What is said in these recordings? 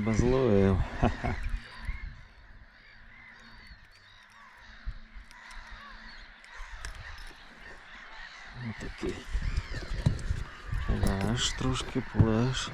тебе зловив. Отакий. Плеш, трошки плеш.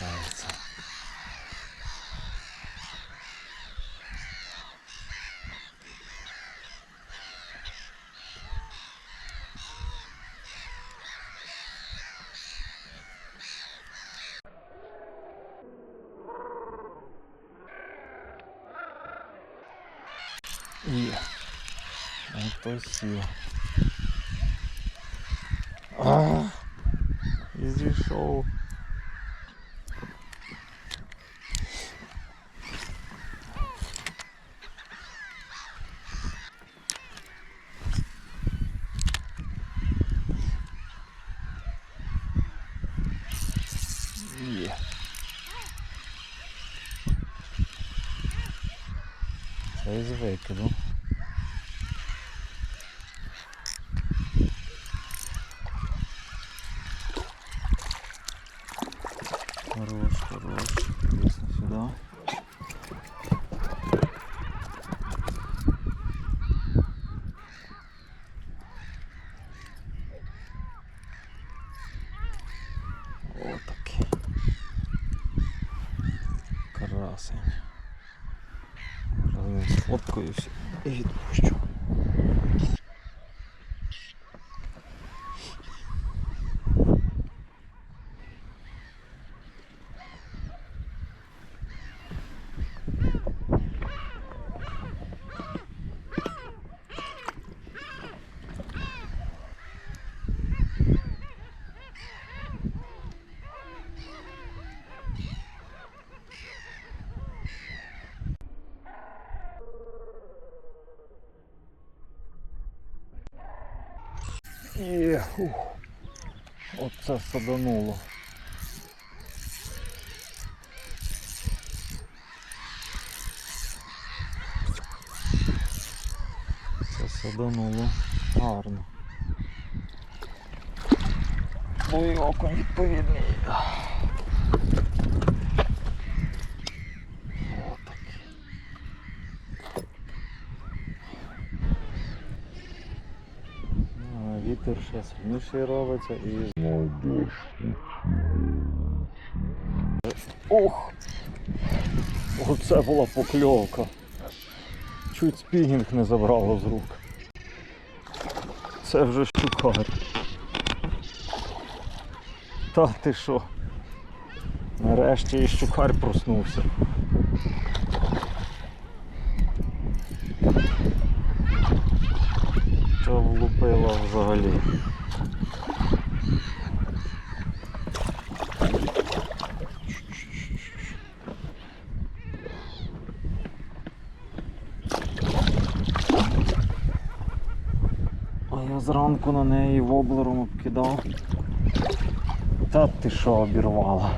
Не засікається. Є. Ото сів. А, і зійшов. Є. Це із викиду. Хорош, хорош. Дійсно сюди. Отакий. Красень. Разом все і відпущу. Є, ух. Оце садануло. Це садануло гарно. Окунь відповідний. Отакий. А, Вітер ще сильніший робиться і. Ох! Оце була покльовка. Чуть спінінг не забрало з рук. Це вже щукар. Та ти що? Нарешті і щукар проснувся. Влупило взагалі? А я зранку на неї воблером обкидав. Та ти що обірвала?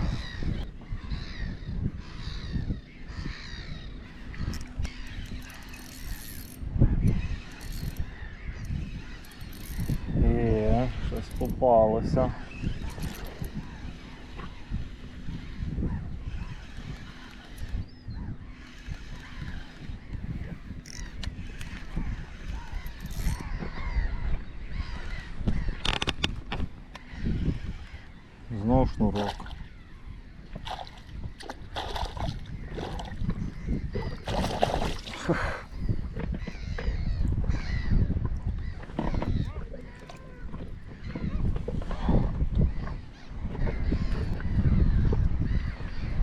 Знов шнурок.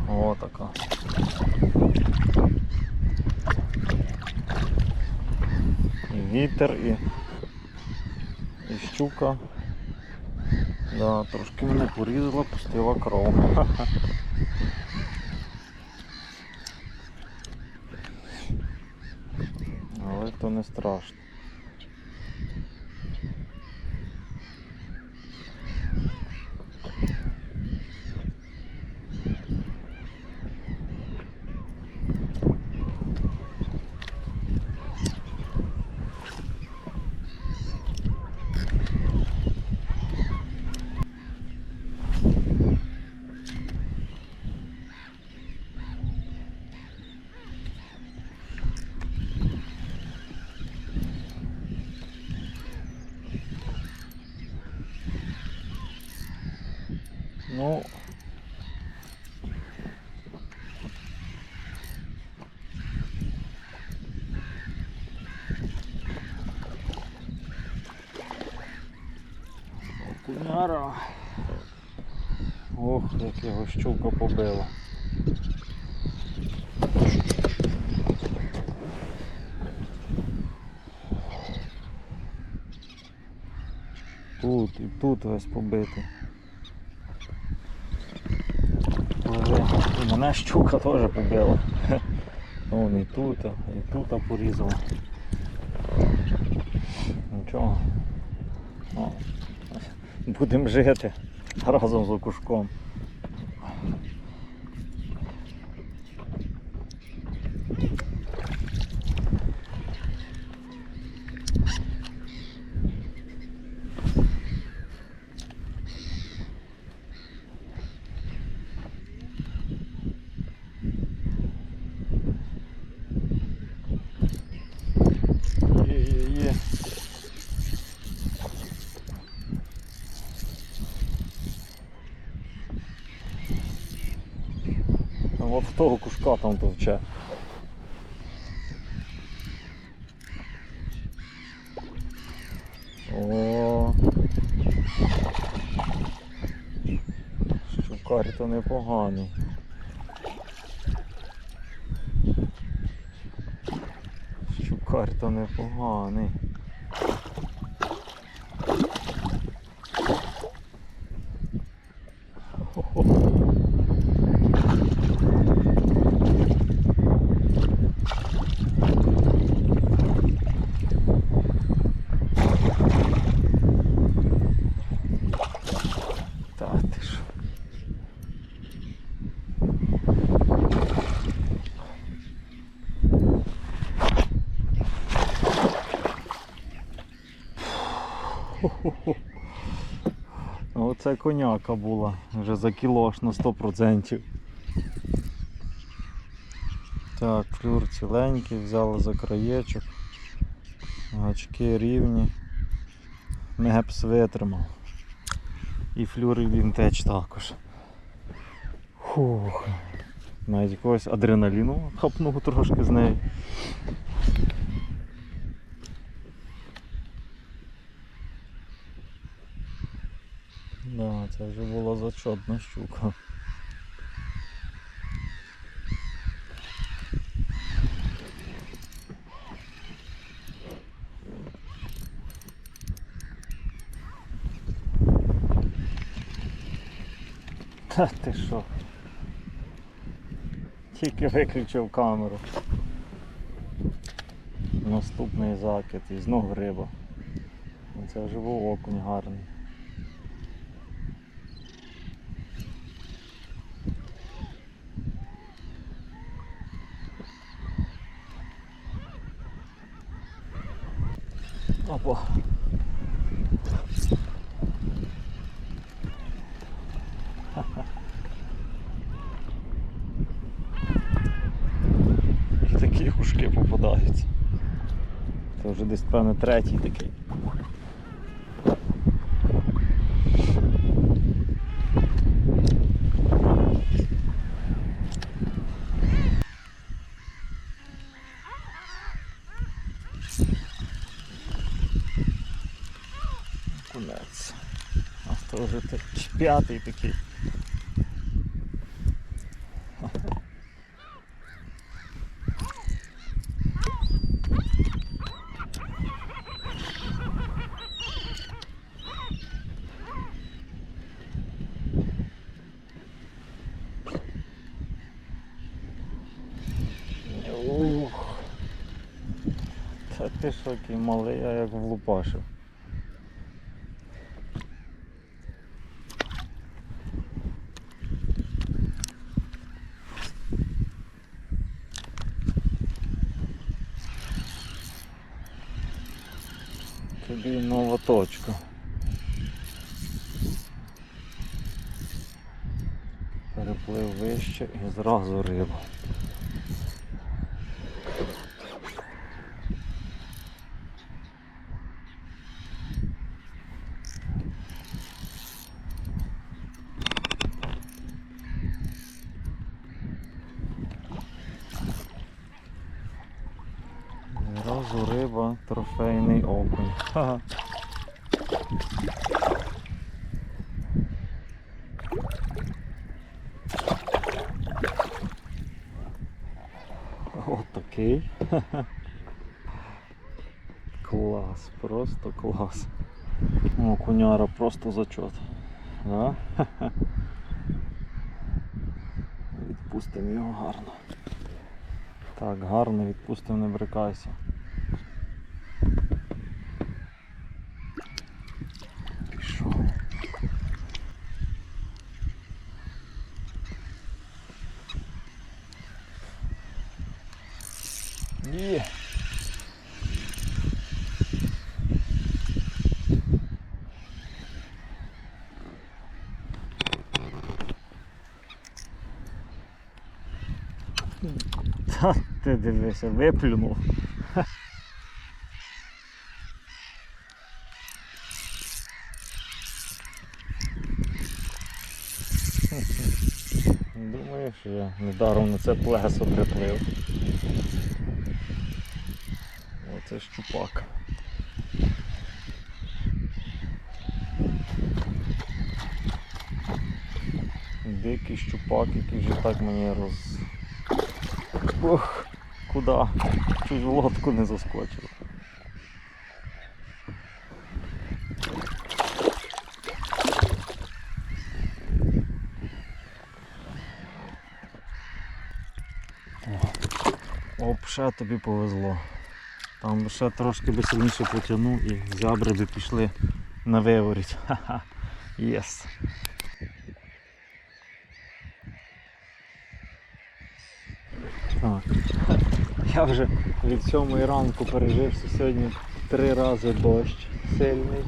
О, така. І вітер, і щука. Да, трошки мене порізала, пустила кров. Але то не страшно. Ну. Окуняра. Ох, як його щука побила. Тут і тут весь побитий. І мене щука теж побила. Вон і тут, і тут порізала. Нічого. Будемо жити разом з окушком. Є-є-є. А от в того кушка там товче. О. Щукар то непоганий. Щукар то непоганий. Хо-хо. Та ти що? Оце коняка була вже за кіло аж на 100%. Так, флюр ціленький, взяли за краєчок. Гачки рівні. Мепс витримав. І флюр і вінтеч також. Фух. Навіть якогось адреналіну хапнув трошки з неї. Да, це вже була зачетна щука. Та ти що? Тільки виключив камеру. Наступний закид і знов риба. Це вже був окунь гарний. Опа. І такі хушки попадаються. Це вже десь, певно, третій такий. Кунець. А то вже п'ятий такий. Ух. Та ти що, малий, а як влупашив. Тобі нова точка. Переплив вище і зразу риба. Зразу риба, трофейний окунь. Ха-ха. От такий. Клас, просто клас. О, куняра просто зачет. Да? Відпустимо його гарно. Так, гарно відпустимо, не брикайся. Пішов. Є. Та ти дивися, виплюнув. Думаю, що я недаром на це плесо приплив. Оце щупак. Дикий щупак, який вже так мені роз... Ох, куди? В лодку не заскочив. Оп, ще тобі повезло. Там ще трошки би сильніше потягнув і зябри би пішли на виворіть. Ха-ха. Єс. Так. Я вже від сьомої ранку пережив сьогодні три рази дощ сильний,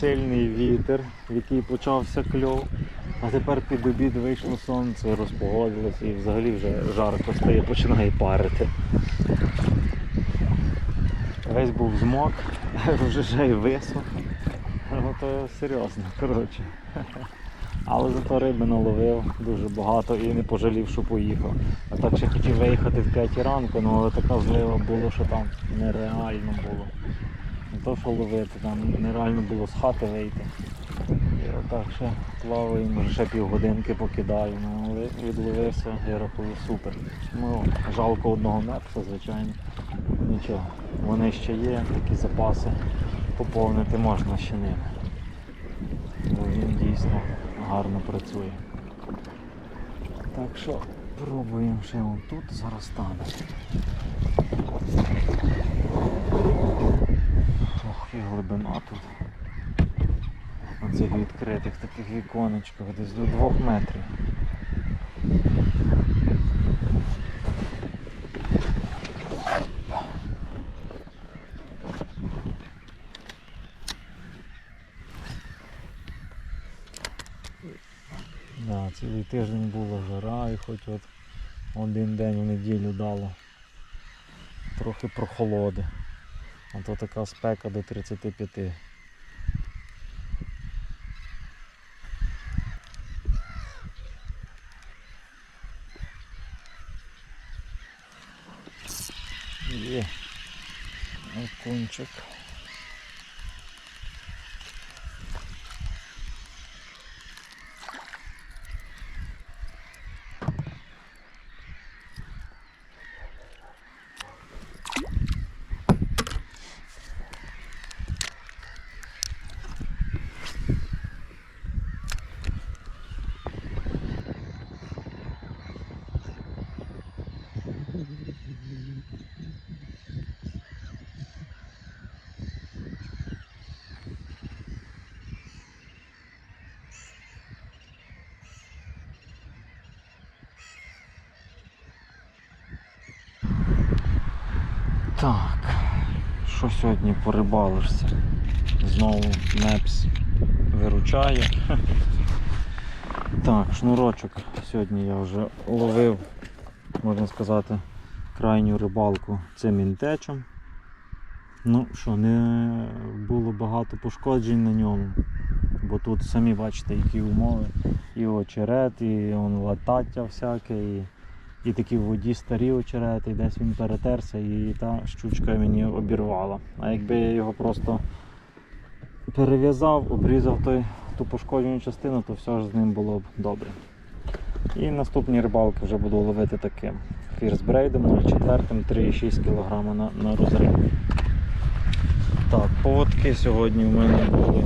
сильний вітер, який почався кльов. А тепер під обід вийшло сонце, розпогодилося і взагалі вже жарко стає, починає парити. Весь був змок, вже вже й висох. Ну то серйозно, коротше. Але зато риби наловив дуже багато і не пожалів, що поїхав. А так ще хотів виїхати в 5 ранку, ну але така злива була, що там нереально було. Не то, що ловити, там нереально було з хати вийти. І отак ще плаваю, може ще півгодинки покидаю, ну але відловився, я рахую супер. Ну, жалко одного мепса, звичайно. Нічого, вони ще є, такі запаси поповнити можна ще ними. Бо він дійсно гарно працює. Так що пробуємо ще он тут зараз стане. Ох, і глибина тут. На цих відкритих таких віконечках десь до двох метрів. Цілий тиждень була жара і хоч от один день в неділю дало трохи прохолоди. А то така спека до 35. Є. Окунчик. Так, що сьогодні порибалишся? Знову Мепс виручає. Так, шнурочок. Сьогодні я вже ловив, можна сказати, крайню рибалку цим інтечем. Ну що, не було багато пошкоджень на ньому, бо тут самі бачите, які умови. І очерет, і латаття всяке, і, і такі в воді старі очерети, і десь він перетерся, і та щучка мені обірвала. А якби я його просто перев'язав, обрізав той, ту пошкоджену частину, то все ж з ним було б добре. І наступні рибалки вже буду ловити таким. Фірсбрейдом 0,4 3,6 кг на, на розрив. Так, поводки сьогодні в мене були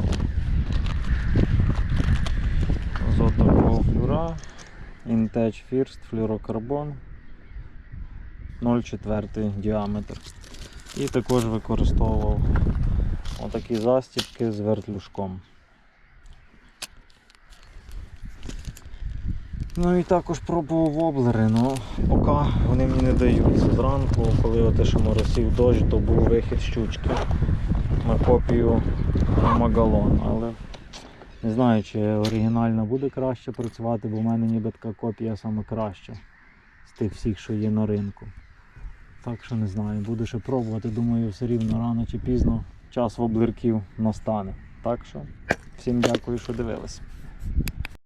з отакого флюра. Intech First флюрокарбон 0,4 діаметр. І також використовував отакі застібки з вертлюжком. Ну і також пробував воблери, але поки вони мені не даються. Зранку, коли оте, що моросив дощ, то був вихід щучки на копію Магалон. Але не знаю, чи оригінальна буде краще працювати, бо в мене ніби така копія саме краща з тих всіх, що є на ринку. Так що не знаю, буду ще пробувати. Думаю, все рівно рано чи пізно час воблерків настане. Так що всім дякую, що дивились.